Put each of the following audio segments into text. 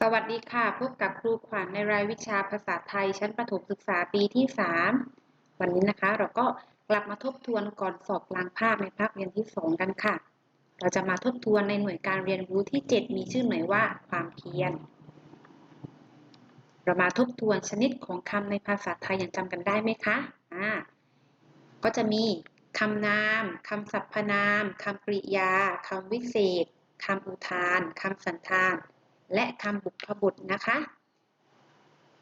สวัสดีค่ะ พบกับครูขวัญในรายวิชาภาษาไทย ชั้นประถมศึกษาปีที่ 3 วันนี้นะคะ เราก็กลับมาทบทวนก่อนสอบกลางภาคในภาคเรียนที่ 2 กันค่ะ เราจะมาทบทวนในหน่วยการเรียนรู้ที่ 7 มีชื่อหน่วยว่าความเพียร เรามาทบทวนชนิดของคำในภาษาไทยยังจำกันได้ไหมคะอ่าก็จะมีคำนามคำสรรพนามคำกริยาคำวิเศษคำอุทานคำสันธาน และคำบุพบุตรนะคะ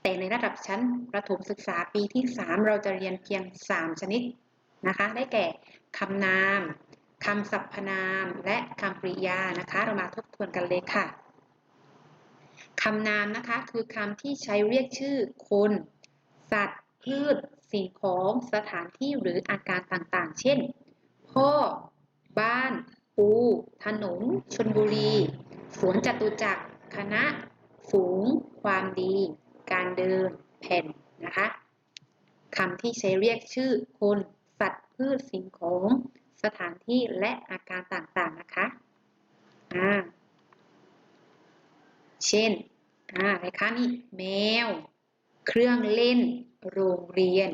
แต่ในระดับชั้นประถมศึกษาปีที่ 3 เราจะเรียนเพียง 3 ชนิดนะคะ ได้แก่คำนามคำสรรพนาม และคำกริยานะคะ เรามาทบทวนกันเลยค่ะคำนามนะคะคือคำที่ใช้เรียกชื่อคน สัตว์ พืช สิ่งของสถานที่หรืออาการต่างๆ เช่น พ่อ บ้าน ปู ถนนชนบุรี สวนจตุจักร คณะ ฝูง ความดี การเดิน แผ่นนะคะคำที่ใช้เรียกชื่อคน สัตว์พืชสิ่งของ สถานที่และอาการต่างๆนะคะอ่าเช่นอ่าอะไรคะนี่แมว เครื่องเล่น โรงเรียน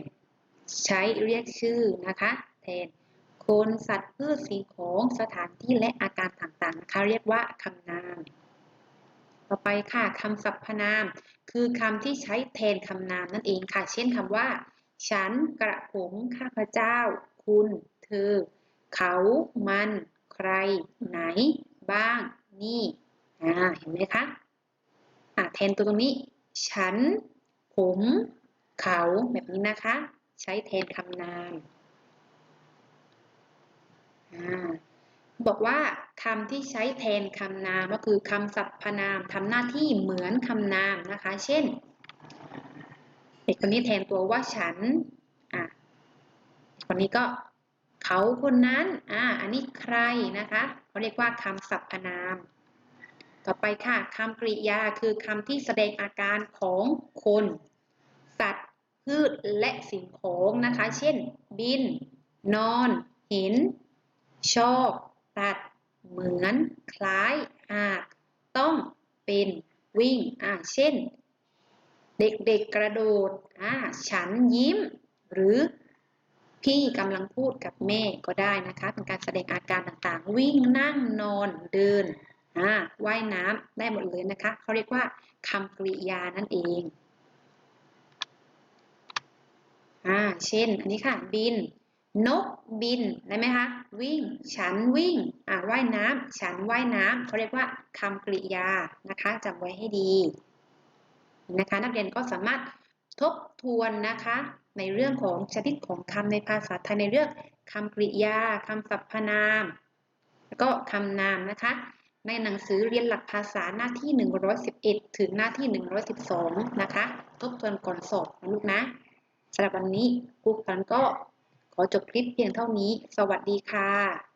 ใช้เรียกชื่อนะคะแทนคนสัตว์พืชสิ่งของสถานที่และอาการต่างๆนะคะ เรียกว่าคำนาม ต่อไปค่ะคำสรรพนาม คือคำที่ใช้แทนคำนามนั่นเองค่ะ เช่นคำว่า ฉัน กระผมข้าพเจ้า คุณ เธอ เขา มัน ใคร ไหน บ้าง นี่อ่าเห็นไหมคะอ่าแทนตัวตรงนี้ ฉัน ผม เขาแบบนี้นะคะ ใช้แทนคำนามอ่า บอกว่าคำที่ใช้แทนคำนามก็คือคำสรรพนามทำหน้าที่เหมือนคำนามนะคะ เช่นเด็กคนนี้แทนตัวว่าฉันอะคนนี้ก็เขาคนนั้นอ่าอันนี้ใครนะคะเขาเรียกว่าคำสรรพนาม ต่อไปค่ะคำกริยาคือคำที่แสดงอาการของคน สัตว์พืชและสิ่งของนะคะ เช่น บิน นอน เห็น ชอบ ตัด เหมือน คล้าย อาจ ต้อง เป็น วิ่ง อ่า เช่น เด็กๆกระโดด อ่า ฉันยิ้ม หรือพี่กำลังพูดกับแม่ก็ได้นะคะ เป็นการแสดงอาการต่างๆ วิ่งนั่งนอนเดินอ่าว่ายน้ำได้หมดเลยนะคะเขาเรียกว่าคำกริยานั่นเองอ่าเช่น อันนี้ค่ะบิน นกบินได้ไหมคะ วิ่ง ฉันวิ่ง อ่าว่ายน้ำฉันว่ายน้ำเขาเรียกว่าคำกริยานะคะจำไว้ให้ดีนะคะ นักเรียนก็สามารถทบทวนนะคะ ในเรื่องของชนิดของคำในภาษาไทยในเรื่องคำกริยาคำสรรพนาม แล้วก็คำนามนะคะ ในหนังสือเรียนหลักภาษาหน้าที่ 111 ถึงหน้าที่ 112 นะคะ ทบทวนก่อนสอบนะลูกนะสำหรับวันนี้ครูขวัญก็ ขอจบคลิปเพียงเท่านี้ สวัสดีค่ะ